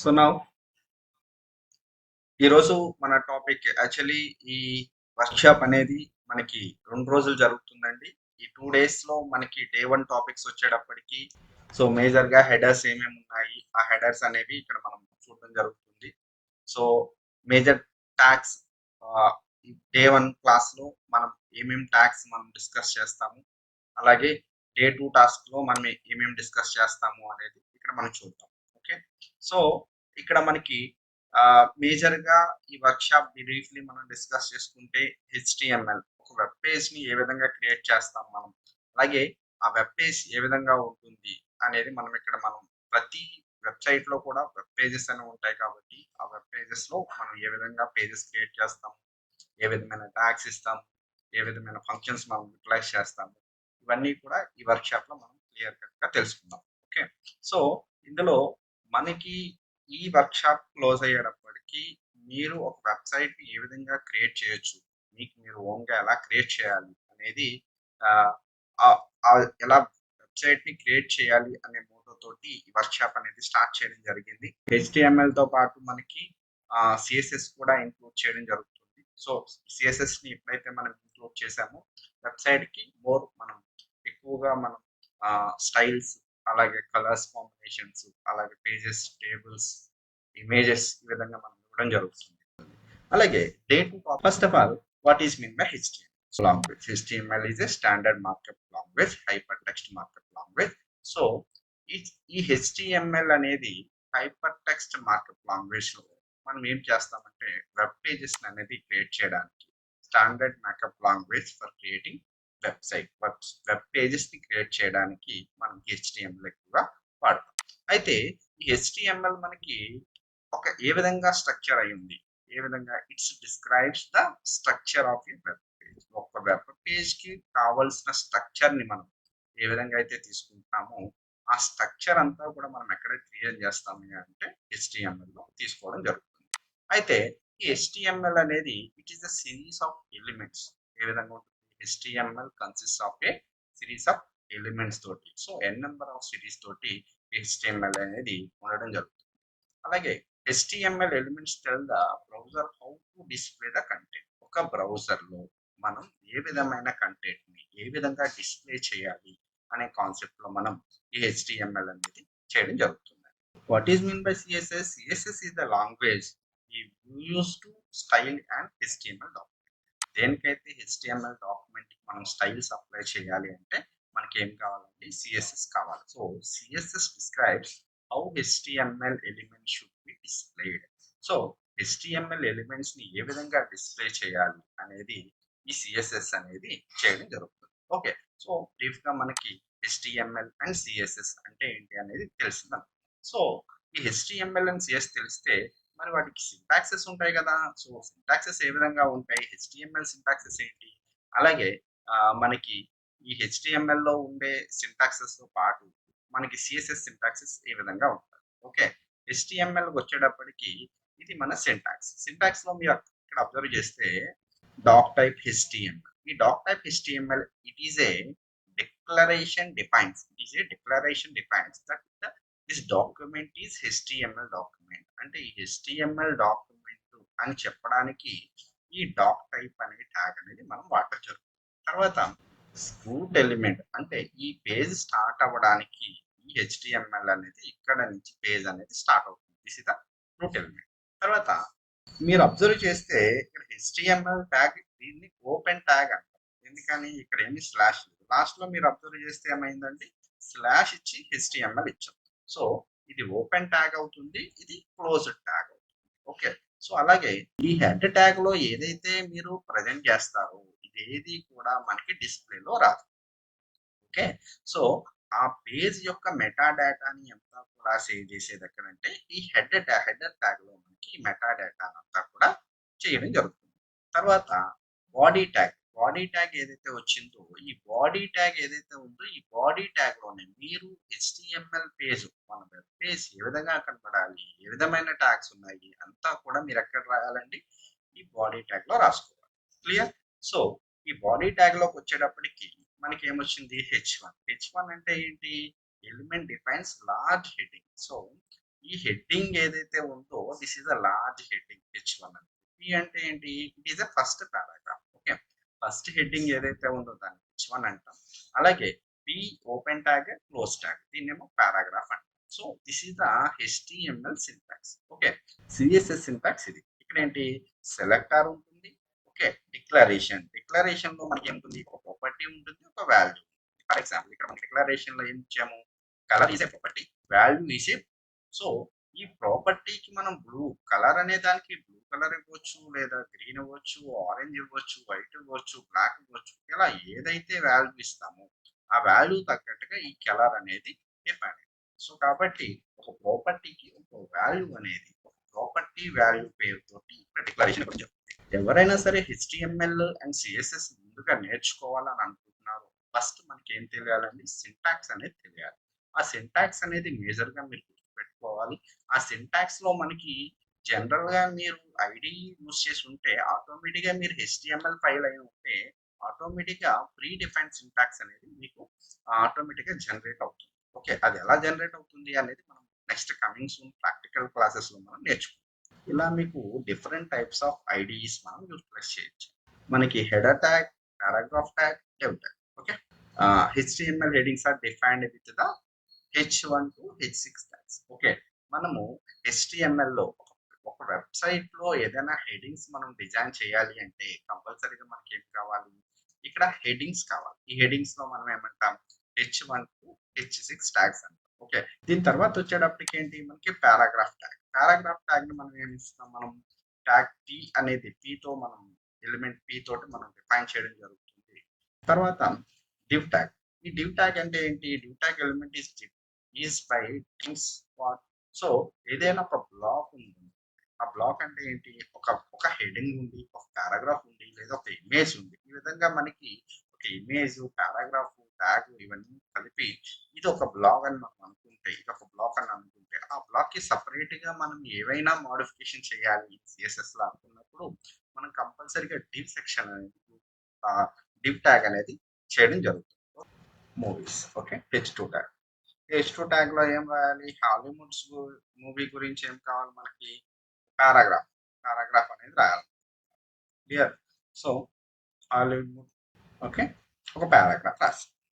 So నా ఈరోజు మన టాపిక్ యాక్చువల్లీ ఈ వర్క్షాప్ అనేది మనకి రెండు రోజులు జరుగుతుందండి. ఈ టూ డేస్లో మనకి డే వన్ టాపిక్స్ వచ్చేటప్పటికి సో మేజర్గా హెడర్స్ ఏమేమి ఉన్నాయి ఆ హెడర్స్ అనేవి ఇక్కడ మనం చూడడం జరుగుతుంది. So major tax day one క్లాస్లో మనం ఏమేమి ట్యాక్స్ మనం డిస్కస్ చేస్తాము అలాగే డే టూ టాస్క్లో మనం ఏమేమి డిస్కస్ చేస్తాము అనేది ఇక్కడ మనం చూద్దాం. ఓకే సో ఇక్కడ మనకి మేజర్గా ఈ వర్క్ షాప్ బ్రీఫ్లీ మనం డిస్కస్ చేసుకుంటే హెచ్టిఎంఎల్ ఒక వెబ్ పేజ్ని ఏ విధంగా క్రియేట్ చేస్తాం మనం అలాగే ఆ వెబ్ పేజ్ ఏ విధంగా ఉంటుంది అనేది మనం ఇక్కడ మనం ప్రతి వెబ్సైట్లో కూడా వెబ్ పేజెస్ అనేవి ఉంటాయి కాబట్టి ఆ వెబ్ పేజెస్లో మనం ఏ విధంగా పేజెస్ క్రియేట్ చేస్తాం ఏ విధమైన ట్యాక్స్ ఇస్తాం ఏ విధమైన ఫంక్షన్స్ మనం యూటిలైజ్ చేస్తాము ఇవన్నీ కూడా ఈ వర్క్ షాప్లో మనం క్లియర్ కట్గా తెలుసుకుందాం ఓకే? సో ఇందులో మనకి ఈ వర్క్షాప్ క్లోజ్ అయ్యేటప్పటికి మీరు ఒక వెబ్సైట్ని ఏ విధంగా క్రియేట్ చేయొచ్చు? మీకు మీరు ఓన్గా ఎలా క్రియేట్ చేయాలి? అనేది ఎలా వెబ్సైట్ని క్రియేట్ చేయాలి అనే మోటో తోటి ఈ వర్క్ షాప్ అనేది స్టార్ట్ చేయడం జరిగింది. హెచ్డిఎంఎల్తో పాటు మనకి సిఎస్ఎస్ కూడా ఇంక్లూడ్ చేయడం జరుగుతుంది. సో సిఎస్ఎస్ని ఎప్పుడైతే మనం ఇంక్లూడ్ చేసామో వెబ్సైట్కి మోర్ మనం ఎక్కువగా మనం స్టైల్స్ అలాగే కలర్స్ కాంబినేషన్స్ అలాగే పేజెస్ టేబుల్స్ ఇమేజెస్ ఈ విధంగా మనం ఇవ్వడం జరుగుతుంది. అలాగే date first of all what is mean by HTML language HTML is a standard markup language hyper text markup language so ఈ హెచ్టిఎంఎల్ అనేది హైపర్ టెక్స్ట్ మార్కప్ లాంగ్వేజ్లో మనం ఏం చేస్తామంటే వెబ్ పేజెస్ అనేది క్రియేట్ చేయడానికి standard makeup language for creating website web web పేజెస్ని create చేయడానికి మనం హెచ్టిఎంఎల్ ఎక్కువగా వాడతాం. అయితే ఈ హెచ్టిఎంఎల్ మనకి ఒక ఏ విధంగా స్ట్రక్చర్ అయ్యింది ఏ విధంగా? It's describes the structure of a web page ఒక వెబ్ పేజ్కి కావాల్సిన స్ట్రక్చర్ని మనం ఏ విధంగా అయితే తీసుకుంటామో ఆ స్ట్రక్చర్ అంతా కూడా మనం ఎక్కడైతే క్రియేట్ చేస్తాము అంటే హెచ్టిఎంఎల్లో తీసుకోవడం జరుగుతుంది. అయితే ఈ హెచ్టిఎంఎల్ అనేది it is the series of elements ఏ విధంగా ఉంటుంది? HTML consist of a series of elements తోటి. So N number of series తోటి హెచ్టిఎంఎల్ అనేది ఉండడం జరుగుతుంది. అలాగే HTML elements tell the browser how to display the content ఒక బ్రౌజర్లో మనం ఏ విధమైన కంటెంట్ని ఏ విధంగా డిస్ప్లే చేయాలి అనే కాన్సెప్ట్లో మనం ఈ హెచ్టిఎంఎల్ అనేది చేయడం జరుగుతుంది. What is mean by CSS CSS is the language we use to style and HTML document దేనికైతే HTML document మనం స్టైల్స్ అప్లై చేయాలి అంటే మనకి ఏం కావాలంటే సిఎస్ఎస్ కావాలి. So CSS describes how HTML element should displayed so HTML ఎలిమెంట్స్ని ఏ విధంగా display చేయాలి అనేది ఈ సిఎస్ఎస్ అనేది చేయడం జరుగుతుంది. ఓకే సో బ్రీఫ్గా మనకి హెచ్టిఎంఎల్ అండ్ సిఎస్ఎస్ అంటే ఏంటి అనేది తెలిసింది సో ఈ హెచ్టిఎంఎల్ అండ్ సిఎస్ తెలిస్తే మరి వాటికి సింటాక్సెస్ ఉంటాయి కదా. సో సింటాక్సెస్ ఏ విధంగా ఉంటాయి? హెచ్టిఎంఎల్ సింటాక్సెస్ ఏంటి? అలాగే మనకి ఈ హెచ్టిఎంఎల్లో ఉండే సింటాక్సెస్తో పాటు మనకి సిఎస్ఎస్ సింటాక్సెస్ ఏ విధంగా ఉంటాయి? ఓకే హెచ్టిఎంఎల్ వచ్చేటప్పటికి ఇది మన సింటాక్స్ సింటాక్స్లో మీరు ఇక్కడ అబ్జర్వ్ చేస్తే డాక్ టైప్ హెచ్టిఎంఎల్ ఈ doc type HTML it is a declaration defines it is a declaration defines that this document is HTML document అంటే ఈ హెచ్టిఎంఎల్ డాక్యుమెంట్ అని చెప్పడానికి ఈ డాక్ టైప్ అనే ట్యాగ్ అనేది మనం వాడటం జరుగుతుంది తర్వాత స్క్రూట్ ఎలిమెంట్ అంటే ఈ పేజ్ స్టార్ట్ అవ్వడానికి ఈ హెచ్టిఎంఎల్ అనేది ఇక్కడ నుంచి పేజ్ అనేది స్టార్ట్ అవుతుంది. This is the root element తర్వాత మీరు అబ్జర్వ్ చేస్తే ఇక్కడ హెచ్టిఎంఎల్ ట్యాగ్ దీన్ని ఓపెన్ ట్యాగ్ అంటారు. ఎందుకని? ఇక్కడ ఏమి స్లాష్ లేదు. లాస్ట్లో మీరు అబ్జర్వ్ చేస్తే ఏమైందండి? స్లాష్ ఇచ్చి హెచ్టిఎంఎల్ ఇచ్చాం సో ఇది ఓపెన్ ట్యాగ్ అవుతుంది ఇది క్లోజ్డ్ ట్యాగ్ అవుతుంది. ఓకే సో అలాగే ఈ హెడ్ ట్యాగ్లో ఏదైతే మీరు ప్రజెంట్ చేస్తారో ఇదేది కూడా మనకి డిస్ప్లేలో రాదు. ఓకే సో ఆ పేజ్ యొక్క మెటా డేటాని అంతా కూడా సేవ్ చేసేది ఎక్కడంటే ఈ హెడ్ హెడర్ ట్యాగ్లో మనకి మెటా డేటా అంతా కూడా చేయడం జరుగుతుంది. తర్వాత బాడీ ట్యాగ్ బాడీ ట్యాగ్ ఏదైతే వచ్చిందో ఈ బాడీ ట్యాగ్ ఏదైతే ఉందో ఈ బాడీ ట్యాగ్లోనే మీరు హెచ్టిఎంఎల్ పేజ్ మన వెబ్ పేజ్ ఏ విధంగా కనపడాలి ఏ విధమైన ట్యాగ్స్ ఉన్నాయి అంతా కూడా మీరు ఎక్కడ రాయాలండి? ఈ బాడీ ట్యాగ్లో రాసుకోవాలి. క్లియర్? సో ఈ బాడీ ట్యాగ్లోకి వచ్చేటప్పటికి మనకి ఏమొచ్చింది హెచ్ వన్ హెచ్ వన్ అంటే ఏంటి? Element defines large heading. So ఈ హెడ్డింగ్ ఏదైతే ఉందో this is a large heading H one అని. పి అంటే ఏంటి? It is a first paragraph okay first heading ఏదైతే ఉందో దాన్ని హెచ్ వన్ అంటాం. అలాగే P open tag close tag దీన్నేమో paragraph అంటాం. So this is the HTML syntax okay CSS syntax ఇది. ఇక్కడ ఏంటి సెలెక్టార్ ఉంటుంది ఓకే డిక్లరేషన్ డిక్లరేషన్లో మనకి ఏముంటుంది ఒక ప్రాపర్టీ ఉంటుంది. ఒక వాల్యూ ఫర్ ఎగ్జాంపుల్ ఇక్కడ మనకి డిక్లరేషన్లో ఏం ఇచ్చాము? Colour is a property value is a so ఈ ప్రాపర్టీకి మనం బ్లూ కలర్ అనే దానికి బ్లూ కలర్ ఇవ్వచ్చు లేదా గ్రీన్ ఇవ్వచ్చు ఆరెంజ్ ఇవ్వచ్చు వైట్ ఇవ్వచ్చు బ్లాక్ ఇవ్వచ్చు ఇలా ఏదైతే వాల్యూ ఇస్తామో ఆ వాల్యూ తగ్గట్టుగా ఈ కలర్ అనేది డిఫైన్ సో కాబట్టి ఒక ప్రాపర్టీకి ఒక వాల్యూ అనేది ఒక ప్రాపర్టీ వాల్యూ పేరుతోటి ఇక్కడ డిక్లరేషన్ గురించి ఎవరైనా సరే హెచ్టిఎంఎల్ అండ్ సిఎస్ఎస్ ముందుగా నేర్చుకోవాలని అనుకుంటున్నారు. ఫస్ట్ మనకి ఏం తెలియాలండి? సింటాక్స్ అనేది తెలియాలి. ఆ సింటాక్స్ అనేది మేజర్గా మీరు గుర్తుపెట్టుకోవాలి. ఆ సింటాక్స్లో మనకి జనరల్గా మీరు ఐడి యూస్ చేసి ఉంటే ఆటోమేటిక్గా మీరు హెచ్టిఎంఎల్ ఫైల్ అయి ఉంటే ఆటోమేటిక్గా ప్రీ డిఫైన్ సింటాక్స్ అనేది మీకు ఆటోమేటిక్గా జనరేట్ అవుతుంది. ఓకే? అది ఎలా జనరేట్ అవుతుంది అనేది మనం నెక్స్ట్ కమింగ్ సూన్ ప్రాక్టికల్ క్లాసెస్లో మనం నేర్చుకుంటాం ఇలా మీకు డిఫరెంట్ టైప్స్ ఆఫ్ ఐడిస్ మనం యూటిలైజ్ చేయొచ్చు. మనకి head attack paragraph tag div tag okay HTML headings are defined with the H one to H six tags okay మనము HTML లో ఒక- ఒక వెబ్సైట్లో ఏదైనా హెడింగ్స్ మనం డిజైన్ చేయాలి అంటే కంపల్సరీగా మనకి ఏం కావాలి? ఇక్కడ హెడింగ్స్ కావాలి. ఈ హెడింగ్స్లో మనం ఏమంటాం? H one to H six tags అంటాం. ఓకే దీని తర్వాత వచ్చేటప్పటికి ఏంటి? మనకి పారాగ్రాఫ్ ట్యాగ్ పారాగ్రాఫ్ ట్యాగ్ని మనం ఏమి ఇస్తాం మనం ట్యాగ్ టీ అనేది టీతో మనం ఎలిమెంట్ పి తోటి మనం డిఫైన్ చేయడం జరుగుతుంది. తర్వాత డివ్ ట్యాగ్ ఈ డివ్ ట్యాగ్ అంటే ఏంటి? Div tag element is is by things what so ఏదైనా ఒక బ్లాక్ ఉంది. ఆ బ్లాక్ అంటే ఏంటి? ఒక ఒక హెడింగ్ ఉంది ఒక పారాగ్రాఫ్ ఉంది లేదా ఒక ఇమేజ్ ఉంది. ఈ విధంగా మనకి ఒక ఇమేజ్ పారాగ్రాఫ్ ట్యాగ్ ఇవన్నీ కలిపి ఇది ఒక బ్లాగ్ అని మనం అనుకుంటే ఇది ఒక బ్లాక్ అని అనుకుంటే ఆ బ్లాక్కి సపరేట్గా మనం ఏవైనా మోడిఫికేషన్ చేయాలి సిఎస్ఎస్లో అనుకున్నప్పుడు మనం కంపల్సరీగా డివ్ సెక్షన్ అనేది డివ్ ట్యాగ్ అనేది చేయడం జరుగుతుంది. Movies okay H two tag H two ట్యాగ్లో ఏం రాయాలి? హాలీవుడ్స్ మూవీ గురించి ఏం కావాలి మనకి? పారాగ్రాఫ్ పారాగ్రాఫ్ అనేది రాయాలి. క్లియర్ సో హాలీవుడ్ ఓకే ఒక పారాగ్రాఫ్ రాసి